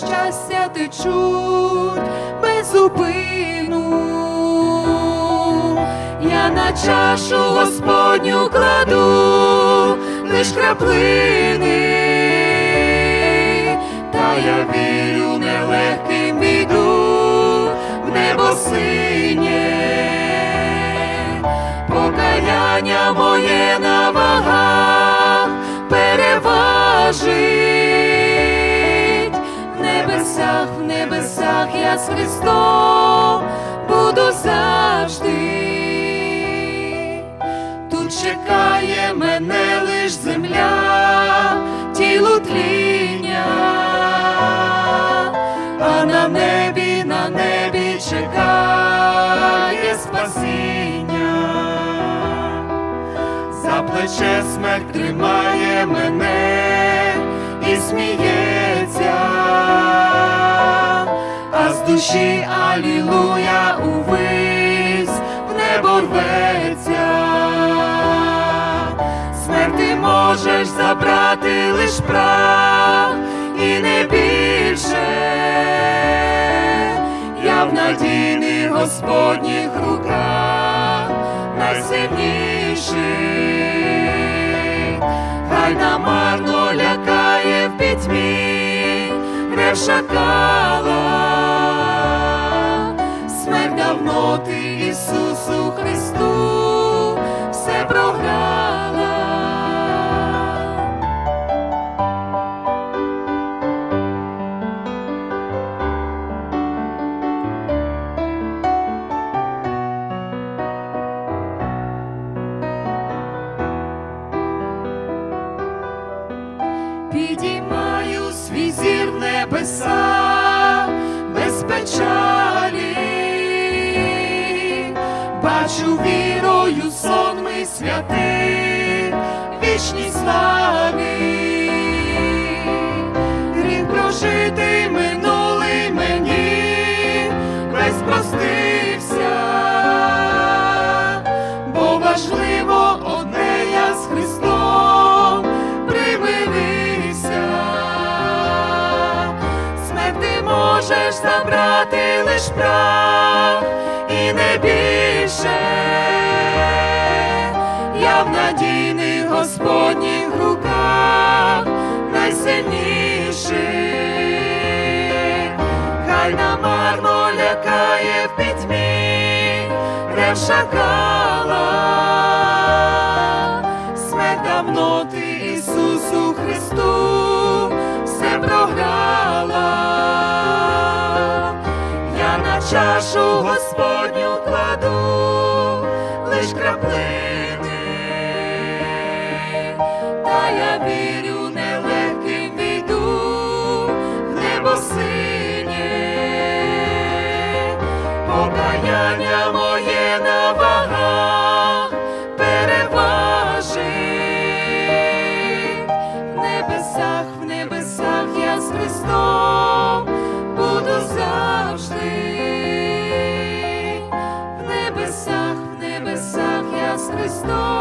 плачуть без зупину. Я на чашу Господню кладу лиш краплини, та я вірю нелегким віду в небо синє, покаяння моє на вагах переважить небесах, в небесах я з Христом буду завжди. Тут чекає мене лиш земля, тіло тління, а на небі, на небі чекає спасіння. За плече смерть тримає мене і сміється, а з душі алілуя увись в небо рветься. Смерть ти можеш забрати лиш прах і не більше. Я в надійних Господніх руках найсильніший, хай намарно лякає в пітьмі, шакала, смерть давно ти Ісусу Христу свій зір в небеса без печалі, бачу вірою сон ми святих, вічній славі, гріх прожитий минулий можеш забрати лиш прах і не більше. Я в надійних Господніх руках найсильніший, хай намарно лякає в пітьмі, рев шакала. Смерть давно ти Ісусу Христу все чашу Господню кладу, лиш краплину. snow.